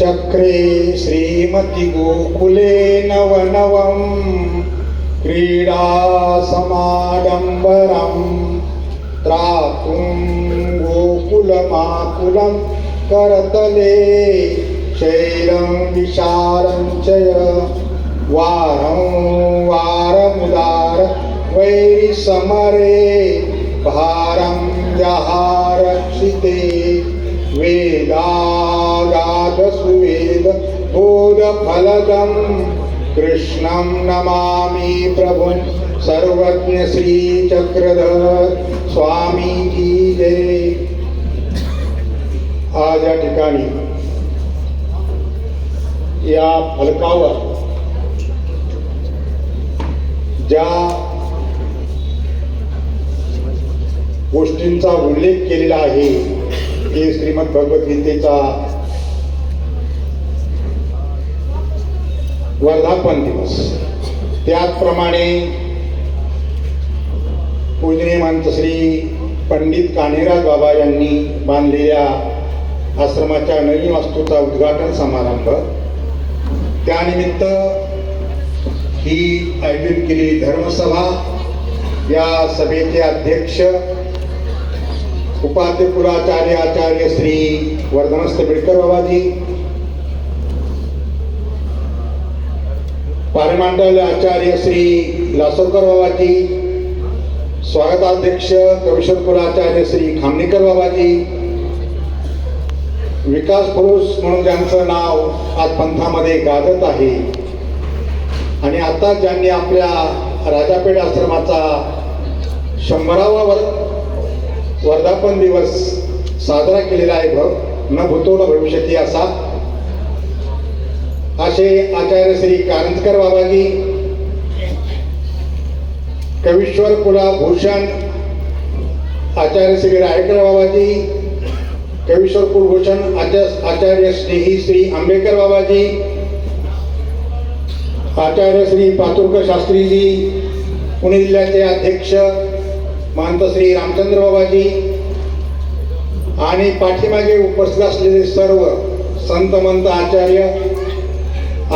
चक्रे श्रीमती गोकुले नवनवं क्रीडा त्रातुं गोकुलमाकुलं करतले। शैलं विशालं वारं वारमुदार वैरिसमरे। भारं जहारक्षिते वेदागाधसुवेद बोधफलदं कृष्णं नमामि प्रभुं सर्वज्ञ श्रीचक्रधर स्वामी की जय। आज या ठिकाणी या फलकावर ज्या गोष्टींचा उल्लेख केलेला आहे ते श्रीमद भगवद्गीतेचा वर्धापन दिवस. त्याचप्रमाणे पूजनीय महंत श्री पंडित कान्हेराज बाबा यांनी बांधलेल्या आश्रमाच्या नवीन वास्तूचा उद्घाटन समारंभ. त्यानिमित्त ही आयोजित केलेली धर्मसभा या सभेचे अध्यक्ष उपाध्य कुलाचार्य आचार्य श्री वर्धनस्थ बिडकर बाबाजी पारिमंडल आचार्य श्री लासोरकर बाबाजी स्वागताध्यक्ष कविशर कुलाचार्य श्री खामणेकर बाबाजी विकास पुरुष म्हणून ज्यांचं नाव आज पंथामध्ये गाजत आहे. आणि आता ज्यांनी आपल्या राजापेठ आश्रमाचा शंभरावा वर वर्धापन दिवस साजरा केलेला आहे बघ न भूतो न भविष्यती असा. असे आचार्य श्री कारंजकर बाबाजी कवीश्वर कुलाभूषण आचार्य श्री रायकर बाबाजी कवीश्वर कुलभूषण आचार्य आचार्य स्नेही श्री आंबेडकर बाबाजी आचार्य श्री पातुरकर शास्त्रीजी पुणे जिल्ह्याचे अध्यक्ष महंत श्री रामचंद्र बाबाजी. आणि पाठीमागे उपस्थित असलेले सर्व संत मंत आचार्य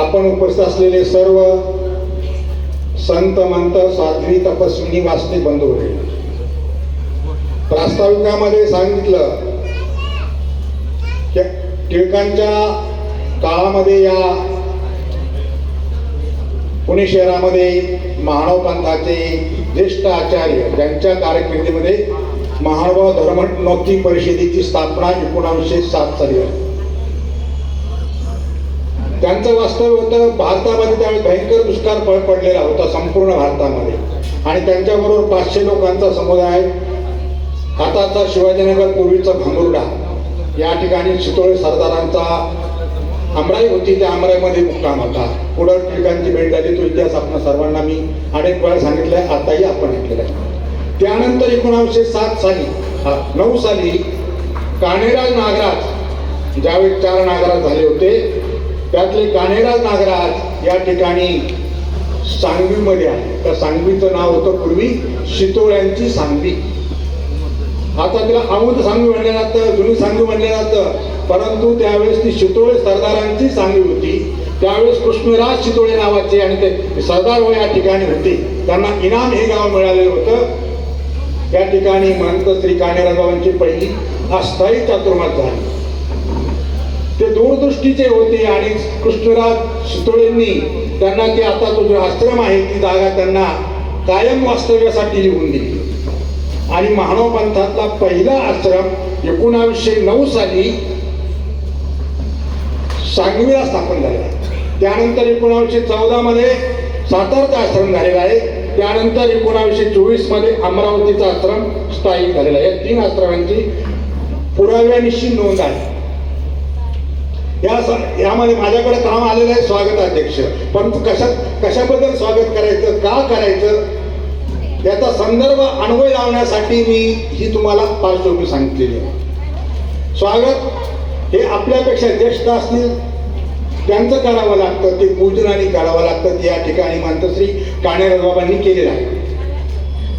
आपण उपस्थित असलेले सर्व संत मंत साध्वी तपस्विनी वास्तविक बंधू. होते प्रास्ताविकामध्ये सांगितलं की टिळकांच्या काळामध्ये या पुणे शहरामध्ये महानव पंथाचे ज्येष्ठ आचार्य ज्यांच्या कारकिर्दीमध्ये महानुभाव धर्मोन्नती परिषदेची स्थापना एकोणावीसशे सात साली झाली. त्यांचं वास्तव्य होतं भारतामध्ये त्यावेळी भयंकर दुष्काळ पड पडलेला होता संपूर्ण भारतामध्ये. आणि त्यांच्याबरोबर पाचशे लोकांचा समुदाय आताचा शिवाजीनगर पूर्वीचा भांगुर्डा या ठिकाणी चितोळे सरदारांचा आमराई होती त्या आमराईमध्ये मुक्काम होता. पुढं टिळकांची भेट झाली तो इतिहास आपण सर्वांना मी अनेक वेळा सांगितलाय आताही आपण ऐकलेला आहे. त्यानंतर एकोणावीसशे सात साली हा, नऊ साली कानेराज नागराज ज्यावेळी चार नागराज झाले होते त्यातले कान्हेराज नागराज या ठिकाणी सांगवीमध्ये आहे. त्या सांगवीचं नाव होतं पूर्वी शितोळ्यांची सांगवी. आता तिला अमुद सांगवी म्हणलं जातं जुनी सांगवी म्हणलं जातं. परंतु त्यावेळेस ती शितोळे सरदारांची सांगली होती. त्यावेळेस कृष्णराज शितोळे नावाचे आणि ते सरदार व या ठिकाणी होते. त्यांना इनाम हे गाव मिळालेलं होतं. या ठिकाणी महंत श्री कान्हेराजबाबांची पहिली अस्थायी चातुर्मास झाली. ते दूरदृष्टीचे होते आणि कृष्णराज शितोळेंनी त्यांना ते आता तो जो आश्रम आहे. ती जागा त्यांना कायम वास्तव्यासाठी लिहून दिली. आणि महानव पंथातला पहिला आश्रम एकोणावीसशे नऊ साली सांगवीला स्थापन झालेला आहे. त्यानंतर एकोणावीसशे चौदामध्ये सातारचा आश्रम झालेला आहे. त्यानंतर एकोणावीसशे चोवीसमध्ये अमरावतीचा आश्रम स्थायिक झालेला आहे. या तीन आश्रमांची पुराव्यानिशी नोंद आहे. या स- यामध्ये माझ्याकडे काम आलेलं आहे स्वागत अध्यक्ष परंतु कशा कशाबद्दल स्वागत करायचं का करायचं याचा संदर्भ अन्वय लावण्यासाठी मी ही तुम्हाला पार्श्वभूमी सांगितलेली आहे. स्वागत हे आपल्यापेक्षा ज्येष्ठ असतील त्यांचं करावं लागतं ते पूजनाने करावं लागतं या ठिकाणी मंतश्री काणेराज बाबांनी केलेलं आहे.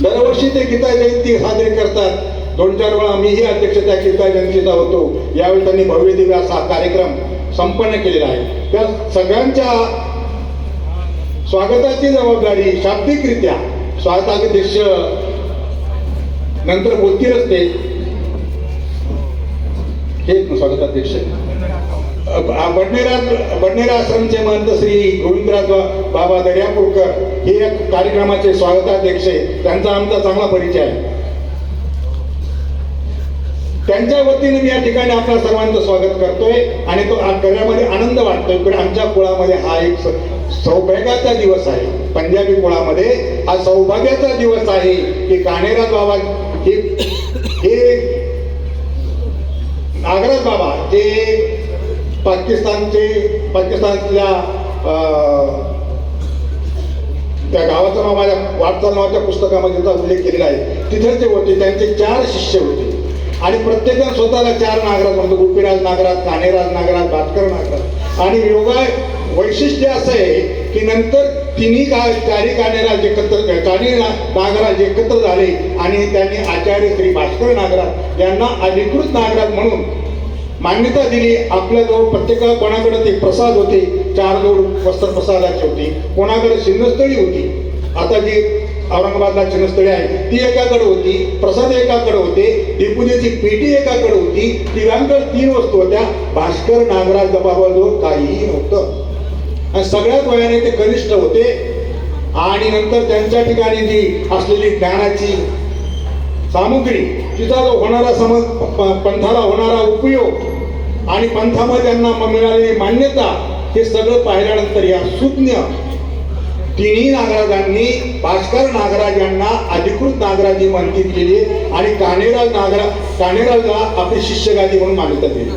दरवर्षी ते गीता जयंती साजरी करतात. दोन चार वेळा मीही अध्यक्ष त्या गीता जयंतीचा होतो यावेळी त्यांनी भव्य दिव्य असा कार्यक्रम संपन्न केलेला आहे. त्या सगळ्यांच्या स्वागताची जबाबदारी शाब्दिकरित्या स्वागताध्यक्ष नंतर बोलतीलच ते हे स्वागताध्यक्ष बडनेरा बडनेरा आश्रमचे महंत श्री गोविंदराज बाबा दर्यापूरकर हे या कार्यक्रमाचे स्वागताध्यक्ष आहे. त्यांचा आमचा चांगला परिचय आहे. त्यांच्या वतीने मी या ठिकाणी आपल्या सर्वांचं स्वागत करतोय आणि तो आ- करण्यामध्ये आनंद वाटतोय. पण आमच्या कुळामध्ये हा एक सौभाग्याचा दिवस आहे. पंजाबी कुळामध्ये हा सौभाग्याचा दिवस आहे की कानेराज बाबा हे नागराज बाबा जे पाकिस्तानचे पाकिस्तानातल्या त्या गावाचं नाव माझ्या वाटचाल नावाच्या पुस्तकामध्ये त्याचा उल्लेख केलेला आहे. तिथं ते होते त्यांचे चार शिष्य होते. आणि प्रत्येकजण स्वतःला चार नागराज म्हणतो गोपीराज नागराज कानेराज नागराज भाटकर नागराज. आणि योगा वैशिष्ट्य असं आहे की नंतर तिन्ही का चारी कानेराज एकत्र चारी ना- नागराज एकत्र झाले आणि त्यांनी आचार्य श्री भास्कर नागराज यांना अधिकृत नागराज म्हणून मान्यता दिली. आपल्याजवळ प्रत्येका कोणाकडे ते प्रसाद होते चार जोड वस्त्र प्रसादाचे होते. कोणाकडे चिन्हस्थळी होती. आता जी औरंगाबादला चिन्हस्थळी आहे ती एकाकडे होती प्रसाद एकाकडे होते डिपुजेची पेटी एकाकडे होती. तिघांकडे तीन वस्तू होत्या. भास्कर नागराज बाबाजवळ काहीही नव्हतं. आणि सगळ्यात वयाने ते कनिष्ठ होते. आणि नंतर त्यांच्या ठिकाणी जी असलेली ज्ञानाची सामुग्री तिचा जो होणारा समज प- पंथाला होणारा उपयोग आणि पंथामध्ये त्यांना मिळालेली मान्यता हे सगळं पाहिल्यानंतर या सुज्ञ तिन्ही नागराजांनी भास्कर नागराज यांना अधिकृत नागराजी मानकी केली आणि कानेराज नागरा कानेराजला आपली शिष्यगादी म्हणून मान्यता दिली.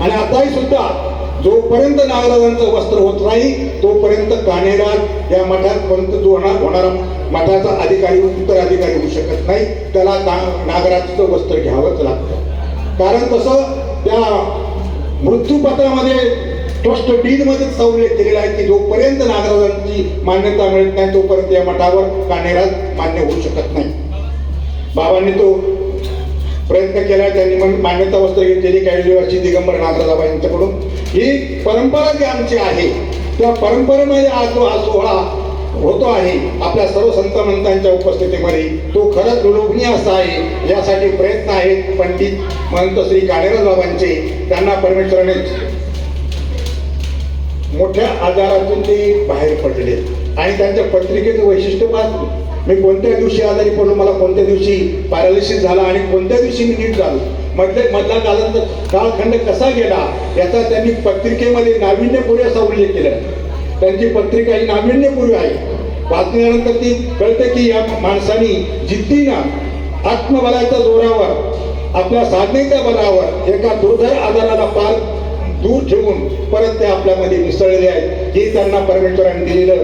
आणि आताही सुद्धा जोपर्यंत नागराजांचं वस्त्र होत नाही तोपर्यंत कानेराज या मठात पर्यंत जो होणार होणारा मठाचा अधिकारी उत्तराधिकारी होऊ शकत नाही. त्याला नागराजचं वस्त्र घ्यावंच लागतं. कारण तसं त्या मृत्यूपत्रामध्ये ट्रस्ट डीडमध्ये उल्लेख केलेला आहे की जोपर्यंत नागराजांची मान्यता मिळत नाही तोपर्यंत या मठावर कानेराज मान्य होऊ शकत नाही. बाबांनी तो प्रयत्न केला त्यांनी मग मान्यता वस्त्र घेतलेली काही वर्षी दिगंबर नागराजाबा यांच्याकडून. ही परंपरा जी आमची आहे त्या परंपरेमध्ये आज जो हा सोहळा होतो आहे आपल्या सर्व संत मंतांच्या उपस्थितीमध्ये तो खरंच लोभनीय असा आहे यासाठी प्रयत्न आहेत पंडित महंत श्री काळेराज बाबांचे त्यांना परमेश्वराने मोठ्या आजारातून ते बाहेर पडले. आणि त्यांच्या पत्रिकेचं वैशिष्ट्य पाहतो मी कोणत्या दिवशी आजारी पडलो मला कोणत्या दिवशी पॅरालिसिस झाला आणि कोणत्या दिवशी मी नीट झालो? मधले मधला कालांतर कालखंड कसा गेला याचा त्यांनी पत्रिकेमध्ये नाविन्यपूर्वी असा उल्लेख केला. त्यांची पत्रिका ही नाविन्यपूर्वी आहे. वाचल्यानंतर ती कळते की या माणसानी जिद्दीनं आत्मबलाच्या जोरावर आपल्या साधनेच्या बलावर एका दुर्धर ठेवून परत ते आपल्यामध्ये मिसळले आहेत. हे त्यांना परमेश्वराने दिलेलं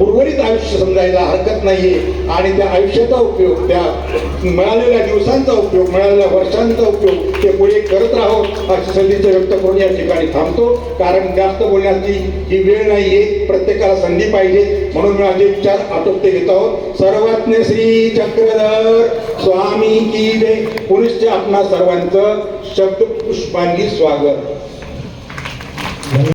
उर्वरित आयुष्य समजायला हरकत नाहीये आणि त्या आयुष्याचा उपयोग त्या मिळालेल्या दिवसांचा उपयोग मिळालेल्या वर्षांचा उपयोग ते पुढे करत राहो अशी संधीचं व्यक्त करून या ठिकाणी थांबतो. कारण जास्त बोलण्याची ही वेळ नाहीये. प्रत्येकाला संधी पाहिजे. म्हणून मी माझे विचार आटोपते घेत आहोत. सर्वज्ञ श्री चक्रधर स्वामी की जय. आपणा सर्वांचं शब्द पुष्पांनी स्वागत.